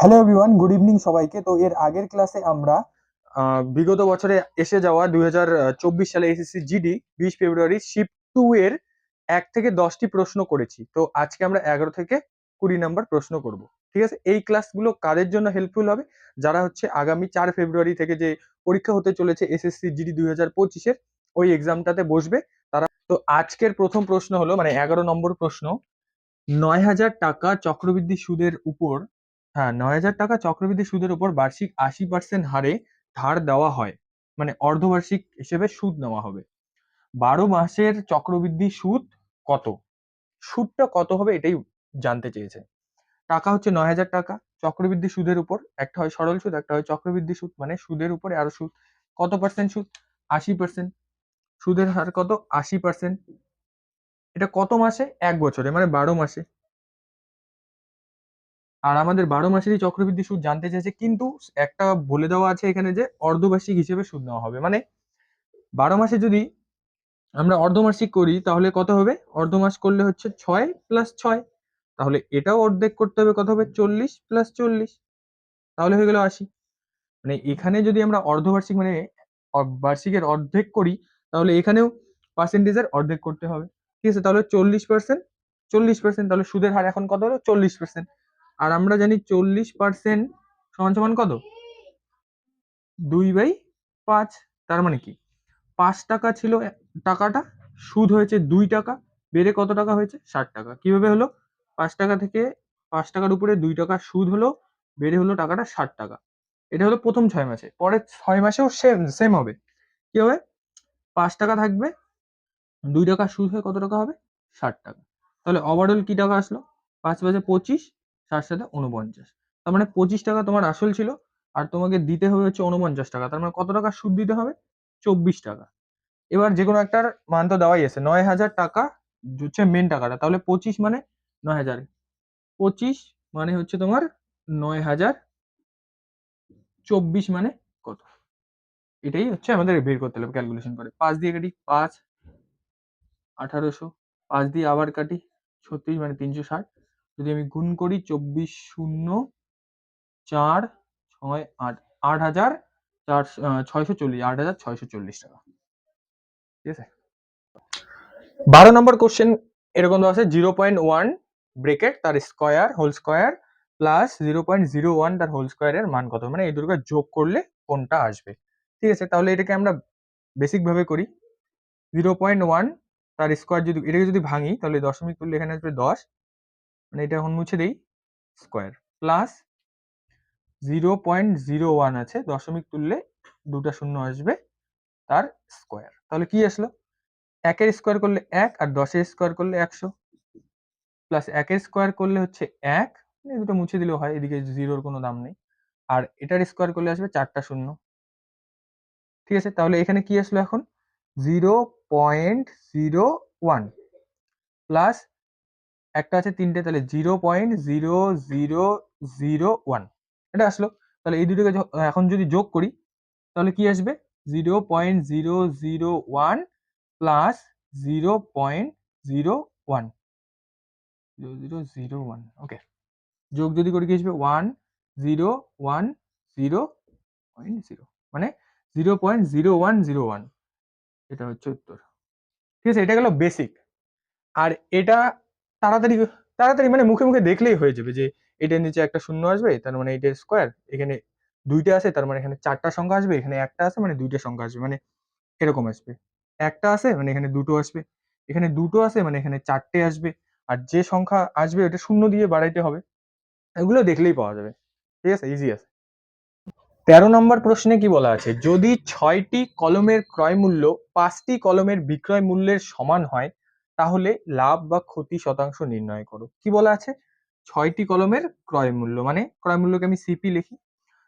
Hello everyone good evening সবাইকে। তো এর আগের ক্লাসে আমরা বিগত বছরে এসে যাওয়া দুই হাজার চব্বিশ সালে এসএসসি জিডি বিশ ফেব্রুয়ারি শিপ টু এর এক থেকে দশটি প্রশ্ন করেছি। তো আজকে আমরা এগারো থেকে কুড়ি নাম্বার প্রশ্ন করব। ঠিক আছে? এই ক্লাসগুলো কাদের জন্য হেল্পফুল হবে? যারা হচ্ছে আগামী চার ফেব্রুয়ারি থেকে যে পরীক্ষা হতে চলেছে এসএসসি জিডি দুই হাজার পঁচিশের, ওই এক্সামটাতে বসবে। তারা, তো আজকের প্রথম প্রশ্ন হলো মানে এগারো নম্বর প্রশ্ন, নয় হাজার টাকা চক্রবৃদ্ধি সুদের উপর হ্যাঁ নয় হাজার টাকা চক্রবৃদ্ধি সুদের উপর বার্ষিক আশি পার্সেন্ট হারে ধার দেওয়া হয়। মানে অর্ধবার্ষিক হিসেবে সুদ নেওয়া হবে। বারো মাসের চক্রবৃদ্ধি সুদ কত? সুদটা কত হবে এটাই জানতে চেয়েছে। টাকা হচ্ছে নয় হাজার টাকা, চক্রবৃদ্ধি সুদের উপর, একটা হয় সরল সুদ, একটা হয় চক্রবৃদ্ধি সুদ মানে সুদের উপরে আরও সুদ। কত পার্সেন্ট সুদ? আশি পার্সেন্ট সুদের হার কত? আশি পার্সেন্ট এটা কত মাসে? এক বছরে মানে বারো মাসে। আর আমাদের বারো মাসেরই চক্রবৃদ্ধি সুদ জানতে চেয়েছে কিন্তু একটা বলে দেওয়া আছে এখানে যে অর্ধবার্ষিক হিসেবে সুদ নেওয়া হবে। মানে বারো মাসে যদি আমরা অর্ধমাসিক করি, তাহলে কত হবে? অর্ধমাস করলে হচ্ছে ছয় প্লাস ছয়। তাহলে এটাও অর্ধেক করতে হবে, কত হবে? চল্লিশ প্লাস চল্লিশ। তাহলে হয়ে গেল আশি। মানে এখানে যদি আমরা অর্ধবার্ষিক মানে বার্ষিকের অর্ধেক করি, তাহলে এখানেও পার্সেন্টেজের অর্ধেক করতে হবে। ঠিক আছে, তাহলে চল্লিশ পার্সেন্ট চল্লিশ পার্সেন্ট তাহলে সুদের হার এখন কত হলো? চল্লিশ পার্সেন্ট আর আমরা জানি চল্লিশ পার্সেন্ট সমান সমান কত? দুই বাই পাঁচ, তার মানে কি? পাঁচ টাকা ছিল টাকাটা, সুদ হয়েছে দুই টাকা, বেড়ে কত টাকা হয়েছে? ষাট টাকা। কীভাবে হলো? পাঁচ টাকা থেকে পাঁচ টাকার উপরে দুই টাকা সুদ হলো, বেড়ে হলো টাকাটা ষাট টাকা। এটা হলো প্রথম ছয় মাসে। পরের ছয় মাসেও সেম সেম হবে। কি হবে? পাঁচ টাকা থাকবে, দুই টাকা সুদ হয়ে কত টাকা হবে? ষাট টাকা। তাহলে ওভারঅল কি টাকা আসলো? পাঁচ পাঁচে পঁচিশ ষাট সাথে উনপঞ্চাশ তার মানে পঁচিশ টাকা তোমার আসল ছিল, আর তোমাকে দিতে হবে হচ্ছে উনপঞ্চাশ টাকা। তার মানে কত টাকা সুদ দিতে হবে? চব্বিশ টাকা। এবার যে কোনো একটার মান তো দেওয়াই আছে। নয় হাজার টাকা হচ্ছে মেন টাকাটা। তাহলে পঁচিশ মানে নয় হাজার। পঁচিশ মানে হচ্ছে তোমার নয় হাজার। চব্বিশ মানে কত? এটাই হচ্ছে আমাদের বের করতে হবে ক্যালকুলেশন করে। পাঁচ দিয়ে কাটি পাঁচ, আঠারোশো। পাঁচ দিয়ে আবার কাটি ছত্রিশ মানে তিনশো ষাট। যদি আমি গুণ করি চব্বিশ শূন্য চার ছয় আট আট হাজার চার ছয়শো চল্লিশ, আট হাজার ছয়শো চল্লিশ টাকা। ঠিক আছে? বারো নম্বর কোশ্চেন এরকম আছে জিরো পয়েন্ট ওয়ান ব্রেকেট তার square whole square plus zero point zero one তার হোল স্কোয়ারের মান কত? মানে এই দুটোকে যোগ করলে কোনটা আসবে? ঠিক আছে, তাহলে এটাকে আমরা বেসিক ভাবে করি। জিরো পয়েন্ট ওয়ান তার স্কোয়ার যদি, এটাকে যদি ভাঙি, তাহলে দশমিক তুললে এখানে আসবে দশ। মানে এটা এখন মুছে দেই square plus zero point zero one আছে, দশমিক তুললে দুটা শূন্য আসবে তার স্কোয়ার তাহলে কি আসলো? একের স্কোয়ার করলে এক আর দশের স্কোয়ার করলে একশো। প্লাস একের স্কোয়ার করলে হচ্ছে এক এই দুটো মুছে দিলেও হয়, এদিকে জিরোর কোনো দাম নেই। আর এটার স্কোয়ার করলে আসবে চারটা শূন্য। ঠিক আছে? তাহলে এখানে কি আসলো এখন? Zero point zero one plus একটা আছে তিনটে, তাহলে zero point zero zero zero one. এটা আসলো। তাহলে এই দুটোকে এখন যদি যোগ করি, তাহলে কি আসবে? Zero point zero zero one plus zero point zero one. Zero zero zero one, okay. যোগ যদি করি, কি আসবে? One zero one zero point zero মানে zero point zero one zero one. এটা হচ্ছে উত্তর। ঠিক আছে, এটা গেল বেসিক আর এটা তাড়াতাড়ি তাড়াতাড়ি মানে মুখে মুখে দেখলেই হয়ে যাবে যে এটার নিচে একটা শূন্য আসবে, তার মানে এটার স্কোয়ার এখানে দুইটা আছে, তার মানে এখানে চারটা সংখ্যা আসবে, এখানে একটা আছে মানে দুইটা সংখ্যা আসবে মানে এরকম আসবে। একটা আছে মানে এখানে দুটো আসবে, এখানে দুটো আছে মানে এখানে চারটে আসবে, আর যে সংখ্যা আসবে ওটা শূন্য দিয়ে বাড়াইতে হবে, এগুলো দেখলেই পাওয়া যাবে, ঠিক আছে ইজি আছে। তেরো নম্বর প্রশ্নে কি বলা আছে? যদি ছয়টি কলমের ক্রয় মূল্য পাঁচটি কলমের বিক্রয় মূল্যের সমান হয় তাহলে লাভ বা ক্ষতি শতাংশ নির্ণয় করো। কি বলা আছে? ছয়টি কলমের ক্রয় মূল্য। মানে ক্রয় মূল্যকে আমি সিপি লিখি।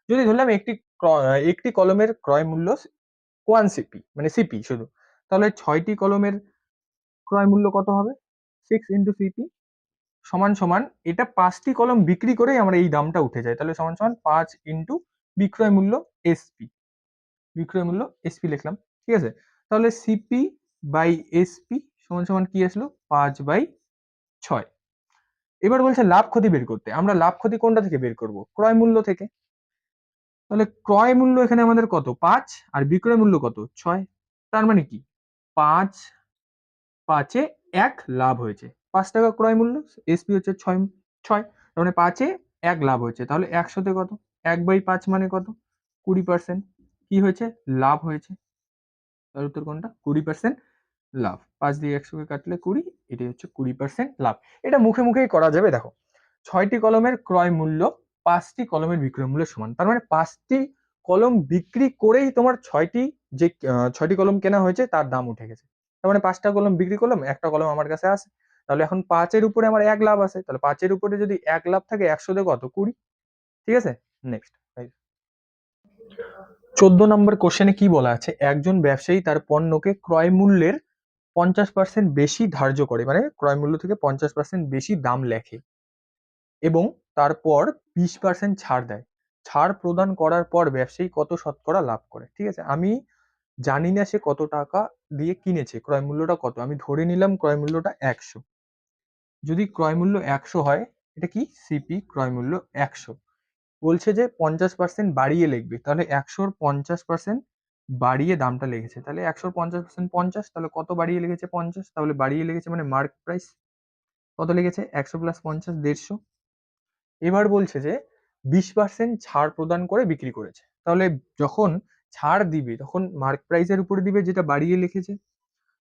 যদি ধরলাম একটি একটি কলমের ক্রয় মূল্য ওয়ান সিপি মানে সিপি শুধু। তাহলে ছয়টি কলমের ক্রয় মূল্য কত হবে? সিক্স ইন্টু সিপি সমান সমান, এটা পাঁচটি কলম বিক্রি করেই আমরা এই দামটা উঠে যায়। তাহলে সমান সমান পাঁচ ইন্টু বিক্রয় মূল্য এসপি বিক্রয় মূল্য এসপি লিখলাম, ঠিক আছে? তাহলে সিপি বাই এসপি সমান সমান কি আসলো? পাঁচ বাই ছয়। এবার বলছে লাভ ক্ষতি বের করতে। আমরা লাভ ক্ষতি কোনটা থেকে বের করব? ক্রয় মূল্য থেকে। তাহলে ক্রয় মূল্য এখানে আমাদের কত? পাঁচ। আর বিক্রয় মূল্য কত? ছয়। তার মানে কি? পাঁচ, পাঁচে এক লাভ হয়েছে। পাঁচ টাকা ক্রয় মূল্য এসপি হচ্ছে ছয় ছয়। তার মানে পাঁচে এক লাভ হয়েছে। তাহলে একশোতে কত? এক বাই পাঁচ মানে কত? কুড়ি পার্সেন্ট কি হয়েছে? লাভ হয়েছে। তার উত্তর কোনটা? কুড়ি পার্সেন্ট লাভ। পাঁচ দিয়ে একশোকে কাটলে কুড়ি, এটাই হচ্ছে কুড়ি পার্সেন্ট লাভ। এটা মুখে মুখেই করা যাবে, দেখো। ছয়টি কলমের ক্রয় মূল্য পাঁচটি কলমের বিক্রয় মূল্যের সমান। তার মানে পাঁচটি কলম বিক্রি করেই তোমার ছয়টি যে ছয়টি কলম কেনা হয়েছে, তার দাম উঠে গেছে। তার মানে পাঁচটা কলম বিক্রি করলাম, একটা কলম আমার কাছে আছে। তাহলে এখন পাঁচের উপরে আমার এক লাভ আছে। তাহলে পাঁচের উপরে যদি এক লাভ থাকে, একশো দিয়ে কত কুড়ি। ঠিক আছে? নেক্সট চোদ্দ নম্বর কোশ্চেনে কি বলা আছে? একজন ব্যবসায়ী তার পণ্যকে ক্রয় মূল্যের পঞ্চাশ পার্সেন্ট বেশি ধার্য করে মানে ক্রয় মূল্য থেকে পঞ্চাশ পার্সেন্ট বেশি দাম লেখে এবং তারপর বিশ পার্সেন্ট ছাড় দেয়। ছাড় প্রদান করার পর ব্যবসায়ী কত শতকরা লাভ করে, ঠিক আছে? আমি জানি না সে কত টাকা দিয়ে কিনেছে, ক্রয় মূল্যটা কত? আমি ধরে নিলাম ক্রয় মূল্যটা একশো। যদি ক্রয় মূল্য একশো হয়, এটা কি? সিপি ক্রয় মূল্য একশো। বলছে যে পঞ্চাশ পার্সেন্ট বাড়িয়ে লিখবে, তাহলে একশোর পঞ্চাশ পার্সেন্ট বাড়িয়ে দামটা লেগেছে। তাহলে একশো পঞ্চাশ পার্সেন্ট পঞ্চাশ, তাহলে কত বাড়িয়ে লেগেছে পঞ্চাশ? তাহলে বাড়িয়ে লেগেছে মানে মার্ক প্রাইস কত লেগেছে? একশো প্লাস পঞ্চাশ, দেড়শো। এবার বলছে যে বিশ পার্সেন্ট ছাড় প্রদান করে বিক্রি করেছে। তাহলে যখন ছাড় দিবে, তখন মার্ক প্রাইসের উপরে দিবে যেটা বাড়িয়ে লিখেছে।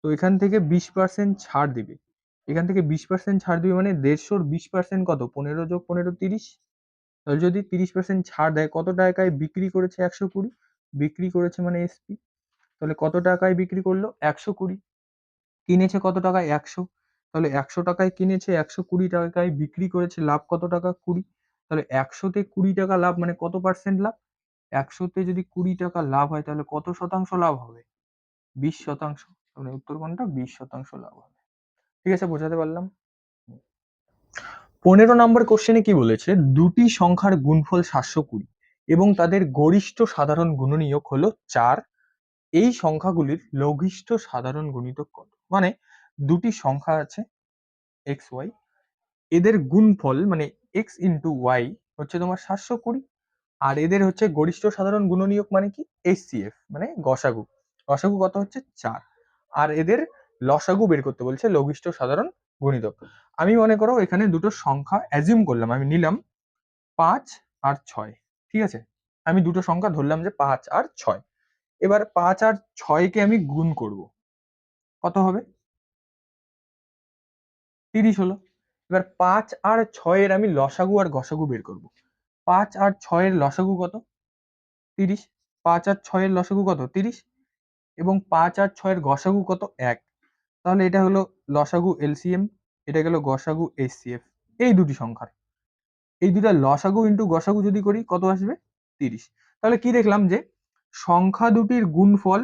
তো এখান থেকে বিশ পার্সেন্ট ছাড় দিবে। এখান থেকে বিশ পার্সেন্ট ছাড় দিবে মানে দেড়শোর বিশ পার্সেন্ট কত? পনেরো যোগ পনেরো তিরিশ। তাহলে যদি তিরিশ পার্সেন্ট ছাড় দেয়, কত টাকায় বিক্রি করেছে? একশো কুড়ি। বিক্রি করেছে মানে এসপি তাহলে কত টাকায় বিক্রি করল? একশো কুড়ি। কিনেছে কত টাকায়? একশো। তাহলে একশো টাকায় কিনেছে, একশো কুড়ি টাকায় বিক্রি করেছে, লাভ কত টাকা? কুড়ি। তাহলে একশোতে কুড়ি টাকা লাভ মানে কত পার্সেন্ট লাভ? একশোতে যদি কুড়ি টাকা লাভ হয়, তাহলে কত শতাংশ লাভ হবে? বিশ শতাংশ। মানে উত্তর কোনটা বিশ শতাংশ লাভ হবে। ঠিক আছে, বোঝাতে পারলাম? পনেরো নম্বর কোশ্চেনে কি বলেছে? দুটি সংখ্যার গুণফল সাতশো কুড়ি। এবং তাদের গরিষ্ঠ সাধারণ গুণনীয়ক হলো চার। এই সংখ্যাগুলির লঘিষ্ঠ সাধারণ গুণিতক কত? মানে দুটি সংখ্যা আছে এক্স ওয়াই এদের গুণফল মানে এক্স ইন্টু ওয়াই হচ্ছে তোমার সাতশো কুড়ি। আর এদের হচ্ছে গরিষ্ঠ সাধারণ গুণনীয়ক মানে কি? এইচসিএফ মানে গসাগু। গসাগু কত হচ্ছে? চার। আর এদের লসাগু বের করতে বলছে লঘিষ্ঠ সাধারণ গুণিতক। আমি মনে করো এখানে দুটো সংখ্যা অ্যাজিউম করলাম, আমি নিলাম পাঁচ আর ছয়। ঠিক আছে? আমি দুটো সংখ্যা ধরলাম যে পাঁচ আর ছয়। এবার পাঁচ আর ছয়কে আমি গুণ করব। কত হবে? তিরিশ হলো। এবার পাঁচ আর ছয়ের আমি লসাগু আর গসাগু বের করব। পাঁচ আর ছয়ের লসাগু কত? তিরিশ। পাঁচ আর ছয়ের লসাগু কত? তিরিশ। এবং পাঁচ আর ছয়ের গসাগু কত? এক। তাহলে এটা হলো লসাগু এলসিএম, এটা গেল গসাগু এইচসিএফ এই দুটি সংখ্যার। এই দুটা লসাগু ইন্টু গসাগু যদি করি, কত আসবে? তিরিশ। তাহলে কি দেখলাম যে, সংখ্যা দুটির গুণফল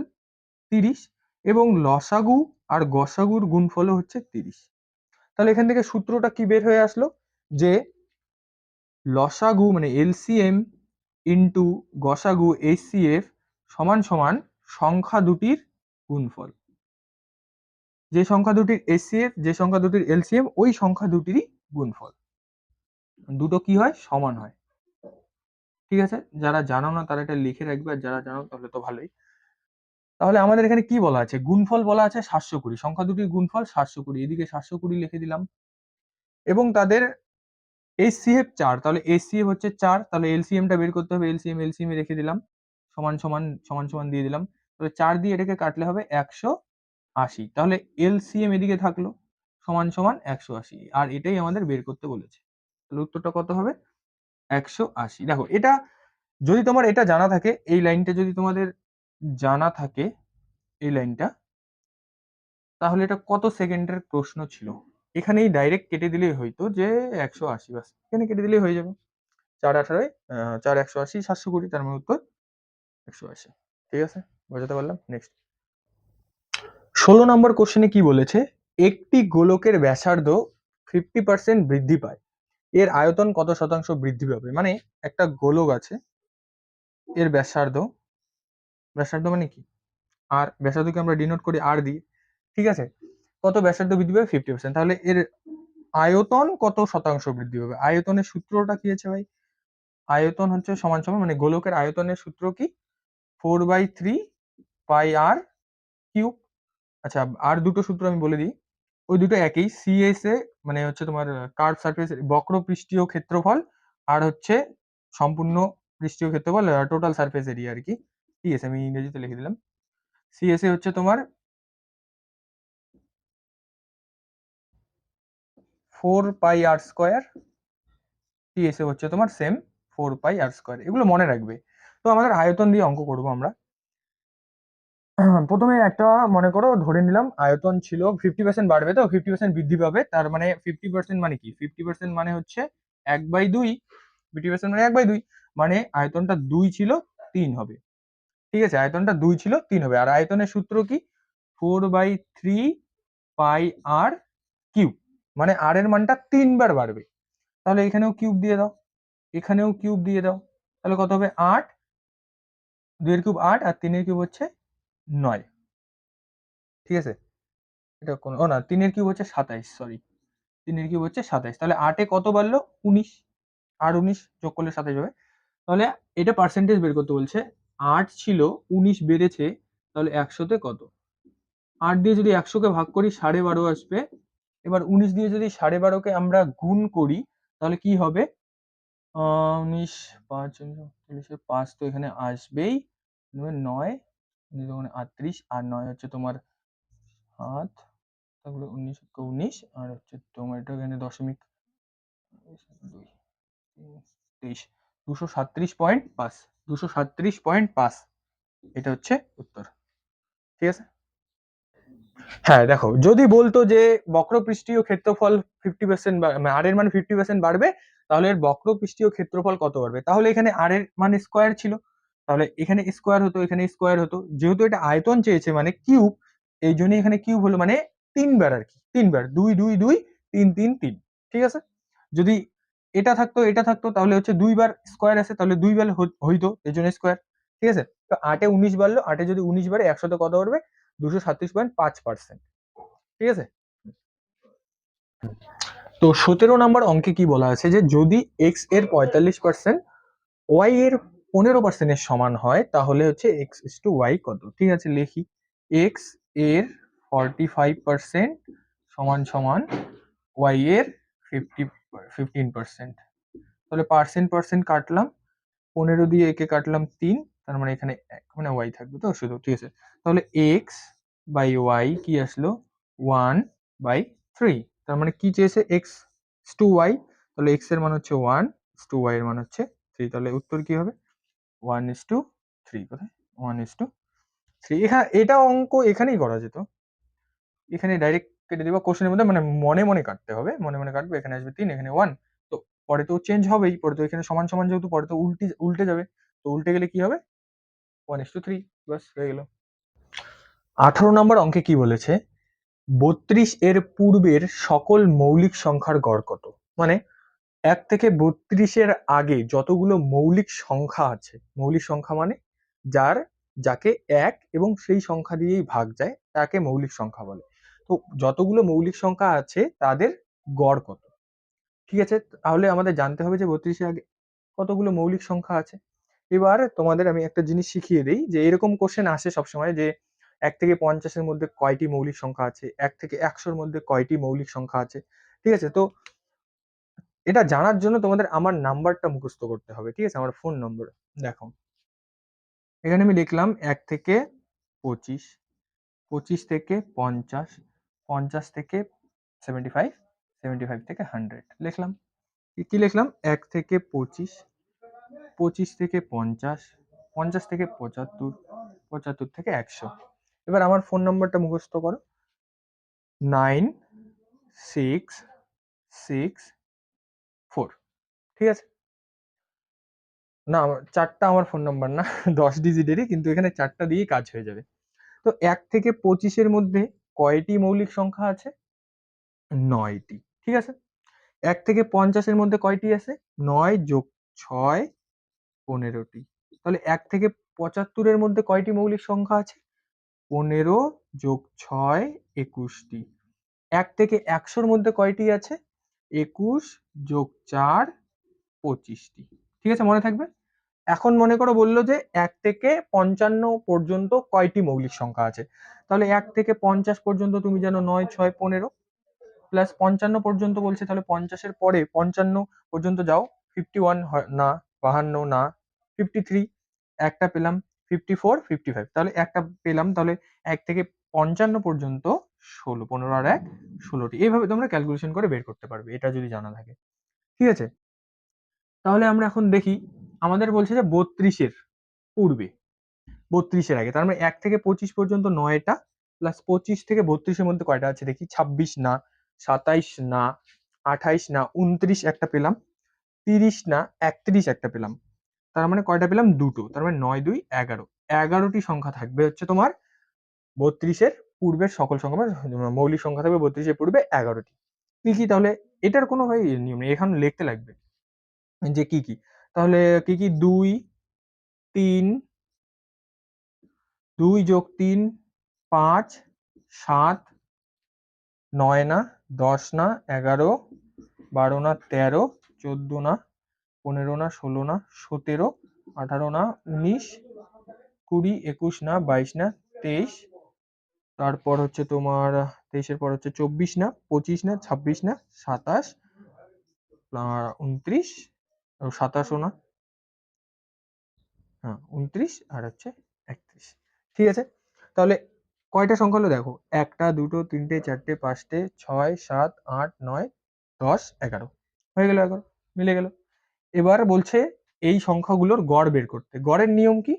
তিরিশ এবং লসাগু আর গসাগুর গুণফল হচ্ছে তিরিশ। তাহলে এখান থেকে সূত্রটা কি বের হয়ে আসলো? যে, লসাগু মানে এলসিএম ইন্টু গসাগু এইচসিএফ সমান সমান সংখ্যা দুটির গুণফল। যে সংখ্যা দুটির এসিএফ যে সংখ্যা দুটির এলসিএম, ওই সংখ্যা দুটিরই গুণফল। দুটো কি হয়? সমান হয়। ঠিক আছে? যারা জানো না, তারা এটা লিখে রাখবে। আর যারা জানো, তাহলে তো ভালোই। তাহলে আমাদের এখানে কি বলা আছে? গুণফল বলা আছে সাতশো কুড়ি। সংখ্যা দুটির গুণফল সাতশো কুড়ি। এদিকে সাতশো কুড়ি লিখে দিলাম। এবং তাদের এসিএফ চার। তাহলে এসিএফ হচ্ছে চার। তাহলে এলসিএমটা বের করতে হবে। এলসিএম এলসিএম রেখে দিলাম। সমান সমান সমান সমান দিয়ে দিলাম। তাহলে চার দিয়ে এটাকে কাটলে হবে একশো আশি। তাহলে এলসিএম এদিকে থাকল। সমান সমান একশো আশি। আর এটাই আমাদের বের করতে বলেছে। তাহলে উত্তরটা কত হবে? একশো আশি। দেখো, এটা যদি তোমার এটা জানা থাকে, এই লাইনটা যদি তোমাদের জানা থাকে, এই লাইনটা, তাহলে এটা কত সেকেন্ডের প্রশ্ন ছিল? এখানেই ডাইরেক্ট কেটে দিলেই হইতো যে একশো আশি বাস। এখানে কেটে দিলেই হয়ে যাবে। চার আঠারোয় চার একশো আশি, সাতশো কুড়ি, তার মানে উত্তর একশো আশি। ঠিক আছে? বোঝাতে পারলাম? নেক্সট ষোলো নম্বর কোশ্চেনে কি বলেছে? একটি গোলকের ব্যাসার্ধ ফিফটি পার্সেন্ট বৃদ্ধি পায়। এর আয়তন কত শতাংশ বৃদ্ধি পাবে? মানে একটা গোলক আছে, এর ব্যাসার্ধ ব্যাসার্ধ মানে কি? আর ব্যাসার্ধকে আমরা ডিনোট করি আর দিয়ে, ঠিক আছে? কত ব্যাসার্ধ বৃদ্ধি পাবে? ফিফটি পার্সেন্ট তাহলে এর আয়তন কত শতাংশ বৃদ্ধি পাবে? আয়তনের সূত্রটা কি আছে ভাই? আয়তন হচ্ছে সমান সমান মানে গোলকের আয়তনের সূত্র কি? Four by three pi r cube আচ্ছা আর দুটো সূত্র আমি বলে দিই। ওই দুটো একই। সিএসএ মানে হচ্ছে তোমার কার্ভ সারফেস বক্র পৃষ্ঠীয় ক্ষেত্রফল আর হচ্ছে সম্পূর্ণ পৃষ্ঠীয় ক্ষেত্রফল টোটাল সারফেস এরিয়া আর কি। সিএস আমি ইংরেজিতে লিখে দিলাম। সিএসএ হচ্ছে তোমার four pi r square TSA হচ্ছে তোমার same four pi r square এগুলো মনে রাখবে। তো আমাদের আয়তন দিয়ে অঙ্ক করব আমরা। প্রথমে একটা মনে করো ধরে নিলাম আয়তন ছিল ফিফটি পার্সেন্ট বাড়বে তো ফিফটি পার্সেন্ট বৃদ্ধি পাবে। তার মানে ফিফটি পার্সেন্ট মানে কি? ফিফটি পার্সেন্ট মানে হচ্ছে এক বাই দুই ফিফটি পার্সেন্ট মানে এক বাই দুই মানে আয়তনটা দুই ছিল, তিন হবে। ঠিক আছে? আয়তনটা দুই ছিল, তিন হবে। আর আয়তনের সূত্র কি? Four by three pi r cube মানে আর এর মানটা তিনবার বাড়বে। তাহলে এখানেও কিউব দিয়ে দাও, এখানেও কিউব দিয়ে দাও। তাহলে কত হবে? আট, দুইয়ের কিউব আট আর তিনের কিউব হচ্ছে নয়। ঠিক আছে? এটা কোন, ও না, তিনের কিউব হচ্ছে সাতাইশ সরি তিনের কিউব হচ্ছে সাতাইশ। তাহলে আটে কত বাড়লো? উনিশ। আর উনিশ যোগ করলে সাতাইশ হবে। তাহলে এটা পার্সেন্টেজ বের করতে বলছে। আট ছিল, উনিশ বেড়েছে, তাহলে একশোতে কত? আট দিয়ে যদি একশোকে ভাগ করি, সাড়ে বারো আসবে। এবার উনিশ দিয়ে যদি সাড়ে বারোকে আমরা গুণ করি, তাহলে কি হবে? উনিশ, পাঁচ পাঁচ তো এখানে আসবেই। নয় ওখানে আটত্রিশ, আর নয় হচ্ছে তোমার সাত, তারপরে উনিশ উনিশ, আর হচ্ছে তোমার এটা এখানে দশমিক দুই তেইশ, দুশো সাতত্রিশ পয়েন্ট পাঁচ, দুশো সাতত্রিশ পয়েন্ট পাঁচ, এটা হচ্ছে উত্তর। ঠিক আছে? হ্যাঁ দেখো, যদি বলতো যে বক্রপৃষ্ঠীয় ক্ষেত্রফল ফিফটি পার্সেন্ট আর এর মানে ফিফটি পার্সেন্ট বাড়বে, তাহলে এর বক্রপৃষ্ঠীয় ক্ষেত্রফল কত বাড়বে? তাহলে এখানে আর এর মানে স্কোয়ার ছিল। তাহলে এখানে স্কোয়ার হতো, এখানে স্কোয়ার হতো। যেহেতু এটা আয়তন চেয়েছে মানে কিউব এই জন্য এখানে কিউব হলো মানে তিনবার আর কি। তিনবার, দুই দুই দুই, তিন তিন তিন। ঠিক আছে? যদি এটা থাকতো এটা থাকতো, তাহলে হচ্ছে দুইবার স্কোয়ার আছে, তাহলে দুইবার হইতো, এই জন্য স্কোয়ার ঠিক আছে? তো আটে উনিশ বাড়লো, আটে যদি উনিশ বাড়ে, একশোতে কত বাড়বে? দুশো সাতত্রিশ পয়েন্ট পাঁচ পার্সেন্ট ঠিক আছে? তো সতেরো নম্বর অঙ্কে কি বলা আছে যে যদি এক্সের পঁয়তাল্লিশ পার্সেন্ট ওয়াই এর পনেরো পার্সেন্টের সমান হয়, তাহলে হচ্ছে এক্স ইস টু ওয়াই কত? ঠিক আছে, লিখি। এক্সের ফর্টি ফাইভ পার্সেন্ট সমান সমান ওয়াই এর ফিফটি ফিফটিন পার্সেন্ট তাহলে পার্সেন্ট পার্সেন্ট কাটলাম, পনেরো দিয়ে একে কাটলাম তিন, তার মানে এখানে এক মানে ওয়াই থাকবে তো শুধু, ঠিক আছে। তাহলে এক্স বাই ওয়াই কি আসলো? ওয়ান বাই থ্রি তার মানে কি চেয়েছে? এক্স টু ওয়াই তাহলে এক্সের মান হচ্ছে ওয়ান টু ওয়াই এর মান হচ্ছে থ্রি তাহলে উত্তর কি হবে? ওয়ান ইস টু থ্রি কোথায়? ওয়ান ইস টু থ্রি এখানে এটা অঙ্ক এখানেই করা যেত। এখানে ডাইরেক্ট কেটে দেবো কোশ্চেনের মধ্যে মানে মনে মনে কাটতে হবে। মনে মনে কাটবে, এখানে আসবে তিন, এখানে ওয়ান তো পরে তো চেঞ্জ হবেই, পরে তো এখানে সমান সমান যেহেতু, পরে তো উল্টে উল্টে যাবে। তো উল্টে গেলে কি হবে? ওয়ান ইস টু থ্রি বাস হয়ে গেল। আঠারো নম্বর অঙ্কে কি বলেছে? বত্রিশ এর পূর্বের সকল মৌলিক সংখ্যার গড় কত? মানে এক থেকে বত্রিশের আগে যতগুলো মৌলিক সংখ্যা আছে, মৌলিক সংখ্যা মানে যার, যাকে এক এবং সেই সংখ্যা দিয়েই ভাগ যায়, তাকে মৌলিক সংখ্যা বলে। তো যতগুলো মৌলিক সংখ্যা আছে, তাদের গড় কত? ঠিক আছে, তাহলে আমাদের জানতে হবে যে বত্রিশের আগে কতগুলো মৌলিক সংখ্যা আছে। এবার তোমাদের আমি একটা জিনিস শিখিয়ে দিই যে এরকম কোশ্চেন আসে সবসময় যে এক থেকে পঞ্চাশের মধ্যে কয়টি মৌলিক সংখ্যা আছে, এক থেকে একশোর মধ্যে কয়টি মৌলিক সংখ্যা আছে। ঠিক আছে, তো এটা জানার জন্য তোমাদের আমার নাম্বারটা মুখস্থ করতে হবে, ঠিক আছে? আমার ফোন নম্বর দেখো। এখানে আমি লিখলাম এক থেকে পঁচিশ পঁচিশ থেকে পঞ্চাশ পঞ্চাশ থেকে সেভেন্টি ফাইভ সেভেন্টি ফাইভ থেকে হান্ড্রেড লিখলাম। কি লিখলাম? এক থেকে পঁচিশ পঁচিশ থেকে পঞ্চাশ পঞ্চাশ থেকে পঁচাত্তর পঁচাত্তর থেকে একশো। এবার আমার ফোন নম্বরটা মুখস্থ করো। নাইন সিক্স সিক্স ফোর ঠিক আছে? না চারটা আমার ফোন নাম্বার না, দশ ডিজিটেরই কিন্তু এখানে চারটা দিয়েই কাজ হয়ে যাবে। তো এক থেকে পঁচিশের মধ্যে কয়টি মৌলিক সংখ্যা আছে? নয়টি। ঠিক আছে? এক থেকে পঞ্চাশের মধ্যে কয়টি আছে? নয় যোগ ছয়, পনেরোটি। তাহলে এক থেকে পঁচাত্তরের মধ্যে কয়টি মৌলিক সংখ্যা আছে? পনেরো যোগ ছয়, একুশটি। এক থেকে একশোর মধ্যে কয়টি আছে? একুশ যোগ চার, পঁচিশটি। ঠিক আছে, মনে থাকবে? এখন মনে করো বলল যে এক থেকে পঞ্চান্ন পর্যন্ত কয়টি মৌলিক সংখ্যা আছে? তাহলে এক থেকে পঞ্চাশ পর্যন্ত তুমি জানো নয়, ছয়, পনেরো। প্লাস পঞ্চান্ন পর্যন্ত বলছে, তাহলে পঞ্চাশের পরে পঞ্চান্ন পর্যন্ত যাও। ফিফটি ওয়ান না, বাহান্ন, না ফিফটি থ্রি একটা পেলাম ফিফটি ফোর ফিফটি ফাইভ তাহলে একটা পেলাম, তাহলে এক থেকে পঞ্চান্ন পর্যন্ত ষোলো, পনেরো আর এক, ষোলোটি। এইভাবে তোমরা ক্যালকুলেশন করে বের করতে পারবে, এটা যদি জানা থাকে। ঠিক আছে? তাহলে আমরা এখন দেখি, আমাদের বলছে যে বত্রিশের পূর্বে, বত্রিশের আগে, তার মানে এক থেকে পঁচিশ পর্যন্ত নয়টা প্লাস পঁচিশ থেকে বত্রিশের মধ্যে কয়টা আছে? দেখি, ছাব্বিশ না, সাতাইশ না, আঠাইশ না, উনত্রিশ একটা পেলাম, তিরিশ না, একত্রিশ একটা পেলাম। তার মানে কয়টা পেলাম? দুটো। তার মানে নয়, দুই, এগারো। এগারোটি সংখ্যা থাকবে হচ্ছে তোমার বত্রিশের পূর্বের সকল সংখ্যা মৌলিক সংখ্যা থাকবে বত্রিশের পূর্বে এগারোটি। কি কি? তাহলে এটার কোনো ভাই নিয়ম নেই, এখানে লিখতে লাগবে যে কি কি? তাহলে কি কি? দুই, তিন, দুই যোগ তিন, পাঁচ, সাত, নয় না, দশ না, এগারো, বারো না, তেরো, চোদ্দ না, পনেরো না, ষোলো না, সতেরো, আঠারো না, উনিশ, কুড়ি, একুশ না, বাইশ না, তেইশ তারপর হচ্ছে তোমার, তেইশের পর হচ্ছে চব্বিশ না, পঁচিশ না, ছাব্বিশ না, সাতাশ উনত্রিশ সাতাশও না। হ্যাঁ উনত্রিশ আর হচ্ছে একত্রিশ। ঠিক আছে? তাহলে কয়টা সংখ্যা হলো দেখো? একটা, দুটো, তিনটে, চারটে, পাঁচটে, ছয়, সাত, আট, নয়, দশ, এগারো। হয়ে গেল এগারো মিলে গেল। এবার বলছে এই সংখ্যাগুলোর গড় বের করতে। গড়ের নিয়ম কি?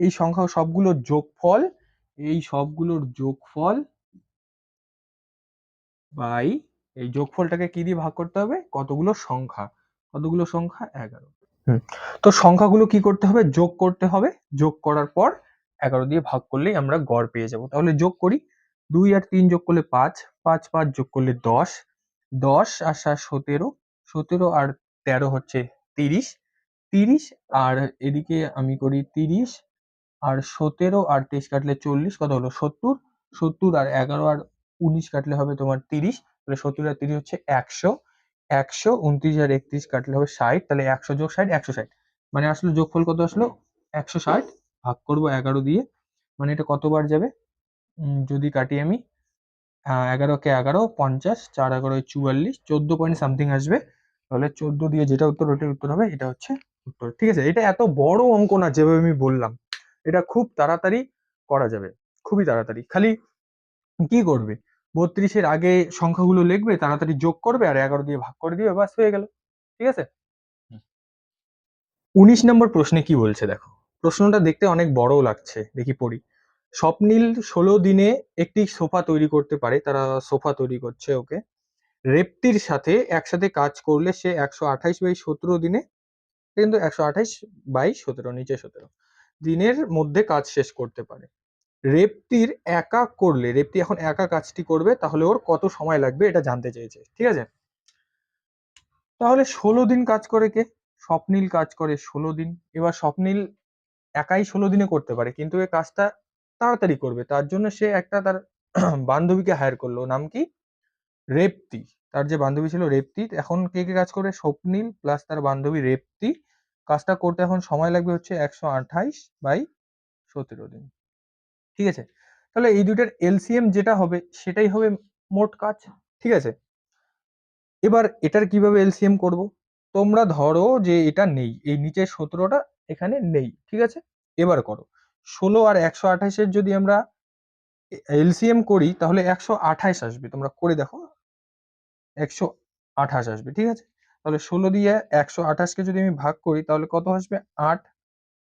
এই সংখ্যা সবগুলোর যোগফল এই সবগুলোর যোগফল বাই এই যোগফলটাকে কি দিয়ে ভাগ করতে হবে? কতগুলো সংখ্যা কতগুলো সংখ্যা? এগারো। হুম। তো সংখ্যাগুলো কি করতে হবে? যোগ করতে হবে। যোগ করার পর এগারো দিয়ে ভাগ করলেই আমরা গড় পেয়ে যাব। তাহলে যোগ করি। দুই আর তিন যোগ করলে পাঁচ পাঁচ পাঁচ যোগ করলে দশ। দশ আর সাত সতেরো। সতেরো আর তেরো হচ্ছে তিরিশ। তিরিশ আর এদিকে আমি করি তিরিশ। আর সতেরো আর তেইশ কাটলে চল্লিশ, কত হলো? সত্তর। সত্তর আর এগারো আর উনিশ কাটলে হবে তোমার তিরিশ। তাহলে সত্তর আর তিরিশ হচ্ছে একশো। একশো, উনত্রিশ আর একত্রিশ কাটলে হবে ষাট। তাহলে একশো যোগ ষাট, একশো ষাট। মানে আসলে যোগফল কত আসলো? একশো ষাট। ভাগ করব এগারো দিয়ে। মানে এটা কতবার যাবে? যদি কাটি আমি এগারোকে এগারো পঞ্চাশ। চার এগারো চুয়াল্লিশ। চোদ্দ পয়েন্ট সামথিং আসবে। তাহলে চোদ্দ দিয়ে যেটা উত্তর ওটাই উত্তর হবে, এটা হচ্ছে উত্তর। ঠিক আছে? এটা এত বড় অঙ্ক না, যেভাবে আমি বললাম। এটা খুব তাড়াতাড়ি করা যাবে খুবই তাড়াতাড়ি। খালি কি করবে? বত্রিশের আগে সংখ্যাগুলো লিখবে তাড়াতাড়ি যোগ করবে আর এগারো দিয়ে ভাগ করে দিবে বাস হয়ে গেল। ঠিক আছে? উনিশ নম্বর প্রশ্নে কি বলছে দেখো? প্রশ্নটা দেখতে অনেক বড়ও লাগছে দেখি পড়ি। স্বপ্নীল ষোলো দিনে একটি সোফা তৈরি করতে পারে তারা সোফা তৈরি করছে ওকে। রেপ্তির সাথে একসাথে কাজ করলে সে একশো আঠাইশ বাই সতেরো দিনে কিন্তু একশো আঠাইশ বাই সতেরো নিচে সতেরো। দিনের মধ্যে কাজ শেষ করতে পারে। রেপ্তির একা করলে, রেপ্তি এখন একা কাজটি করবে, তাহলে ওর কত সময় লাগবে এটা জানতে চেয়েছে, ঠিক আছে? তাহলে ষোলো দিন কাজ করে কে? স্বপ্নীল কাজ করে ষোলো দিন। এবার স্বপ্নীল একাই ষোলো দিনে করতে পারে, কিন্তু এই কাজটা তাড়াতাড়ি করবে। তার জন্য সে একটা তার বান্ধবীকে হায়ার করল নাম কি? রেপ্তি। তার যে বান্ধবী ছিল রেপ্তি, এখন কে কে কাজ করে? স্বপ্নীল প্লাস তার বান্ধবী রেপ্তি। কাজটা করতে এখন সময় লাগবে হচ্ছে একশো আঠাইশ বাই সতেরো দিন। ঠিক আছে? তাহলে এই দুইটার এলসিএম যেটা হবে সেটাই হবে মোট কাজ, ঠিক আছে? এবার এটার কীভাবে এলসিএম করব? তোমরা ধরো যে এটা নেই, এই নিচের সতেরোটা এখানে নেই, ঠিক আছে? এবার করো, ষোলো আর একশো আঠাইশের যদি আমরা এলসিএম করি তাহলে একশো আঠাইশ আসবে, তোমরা করে দেখো। একশো আঠাশ আসবে, ঠিক আছে? তাহলে ষোলো দিয়ে একশো আঠাশকে যদি আমি ভাগ করি, তাহলে কত আসবে? আট।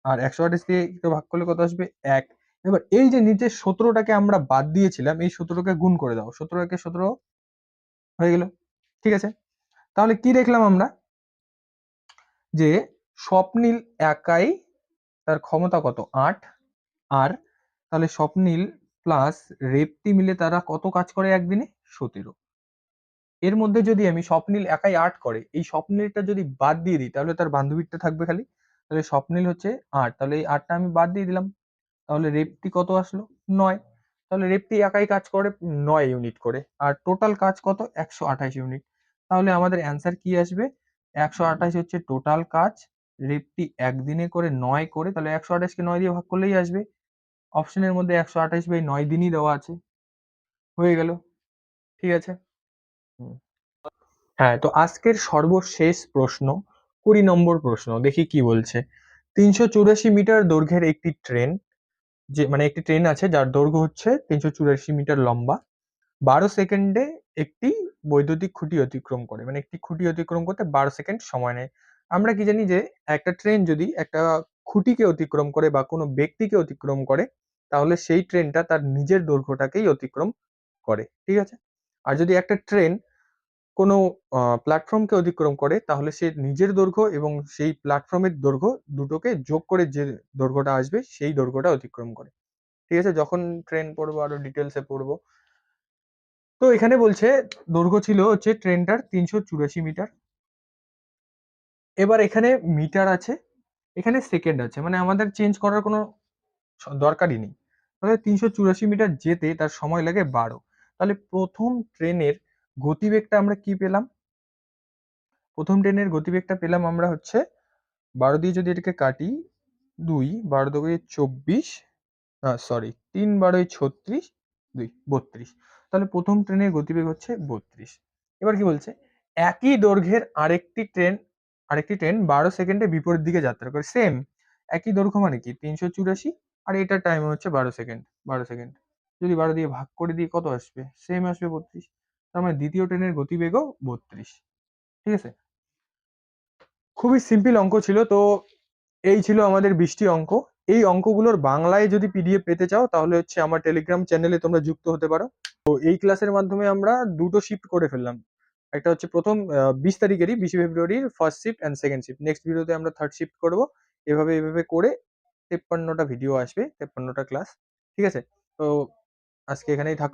আর একশো আঠাশ দিয়ে ভাগ করলে কত আসবে? এক। এবার এই যে নিচে সতেরোটাকে আমরা বাদ দিয়েছিলাম, এই সতেরোকে গুণ করে দাও। সতেরো একে সতেরো হয়ে গেল। ঠিক আছে? তাহলে কি দেখলাম আমরা? যে স্বপ্নীল একাই তার ক্ষমতা কত? আট। আর তাহলে স্বপ্নীল প্লাস রেপ্তি মিলে তারা কত কাজ করে একদিনে? সতেরো। এর মধ্যে যদি আমি স্বপ্নীল একাই আট করে, এই স্বপ্নীলটা যদি বাদ দিয়ে দিই, তাহলে তার বান্ধবীটা থাকবে খালি। তাহলে স্বপ্নীল হচ্ছে আট, তাহলে এই আটটা আমি বাদ দিয়ে দিলাম। তাহলে রেপটি কত আসলো? নয়। তাহলে রেপটি একাই কাজ করে নয় ইউনিট করে, আর টোটাল কাজ কত? একশো আঠাশ ইউনিট তাহলে আমাদের অ্যান্সার কি আসবে? একশো আঠাশ হচ্ছে টোটাল কাজ রেটটি একদিনে করে নয় করে, তাহলে একশো আঠাশকে নয় দিয়ে ভাগ করলেই আসবে। অপশনের মধ্যে একশো আঠাশ বাই নয় দিনই দেওয়া আছে। হয়ে গেল। ঠিক আছে। হ্যাঁ তো আজকের সর্বশেষ প্রশ্ন, কুড়ি নম্বর প্রশ্ন, দেখি কি বলছে। তিনশো চুরাশি মিটার দৈর্ঘ্যের একটি ট্রেন, যে মানে একটি ট্রেন আছে, যার দৈর্ঘ্য হচ্ছে তিনশো চুরাশি মিটার লম্বা, বারো সেকেন্ডে একটি বৈদ্যুতিক খুঁটি অতিক্রম করে মানে একটি খুঁটি অতিক্রম করতে বারো সেকেন্ড সময় নেয়। আমরা কি জানি যে, একটা ট্রেন যদি একটা খুঁটিকে অতিক্রম করে বা কোনো ব্যক্তিকে অতিক্রম করে, তাহলে সেই ট্রেনটা তার নিজের দৈর্ঘ্যটাকেই অতিক্রম করে, ঠিক আছে? আর যদি একটা ট্রেন কোনো প্ল্যাটফর্মকে অতিক্রম করে, তাহলে সে নিজের দৈর্ঘ্য এবং সেই প্ল্যাটফর্মের দৈর্ঘ্য দুটোকে যোগ করে যে দৈর্ঘ্যটা আসবে, সেই দৈর্ঘ্যটা অতিক্রম করে। ঠিক আছে? যখন ট্রেন পড়ব, আরও ডিটেলসে পড়ব। তো এখানে বলছে, দৈর্ঘ্য ছিল হচ্ছে ট্রেনটার তিনশো চুরাশি মিটার। এবার এখানে মিটার আছে, এখানে সেকেন্ড আছে। মানে আমাদের চেঞ্জ করার কোনো দরকারই নেই। তাহলে তিনশো চুরাশি মিটার যেতে তার সময় লাগে বারো। তাহলে প্রথম ট্রেনের গতিবেগটা আমরা কি পেলাম? প্রথম ট্রেনের গতিবেগটা পেলাম আমরা হচ্ছে বারো দিয়ে যদি এটাকে কাটি দুই, বারো দুই চব্বিশ সরি তিন বারোই ছত্রিশ, দুই, বত্রিশ। তাহলে প্রথম ট্রেনের গতিবেগ হচ্ছে বত্রিশ। এবার কি বলছে? একই দৈর্ঘ্যের আরেকটি ট্রেন আরেকটি ট্রেন বারো সেকেন্ডে বিপরীত দিকে যাত্রা করে। সেম একই দৈর্ঘ্য মানে কি? তিনশো চুরাশি, আর এটার টাইম হচ্ছে বারো সেকেন্ড বারো সেকেন্ড। যদি বারো দিয়ে ভাগ করে দিয়ে কত আসবে? সেম আসবে বত্রিশ। তার মানে দ্বিতীয় ট্রেনের গতিবেগও বত্রিশ। ঠিক আছে? খুবই সিম্পল অঙ্ক ছিল। তো এই ছিল আমাদের বৃষ্টি অঙ্ক। এই অঙ্কগুলোর বাংলায় যদি পিডিএফ পেতে চাও, তাহলে হচ্ছে আমার টেলিগ্রাম চ্যানেলে তোমরা যুক্ত হতে পারো। তো এই ক্লাসের মাধ্যমে আমরা দুটো শিফট করে ফেললাম। একটা হচ্ছে প্রথম বিশ তারিখেরই, বিশে ফেব্রুয়ারির first shift and second shift next ভিডিওতে আমরা থার্ড শিফট করব। এভাবে এভাবে করে তেপ্পান্নটা ভিডিও আসবে, তেপ্পান্নটা ক্লাস ঠিক আছে? তো আজকে এখানেই থাক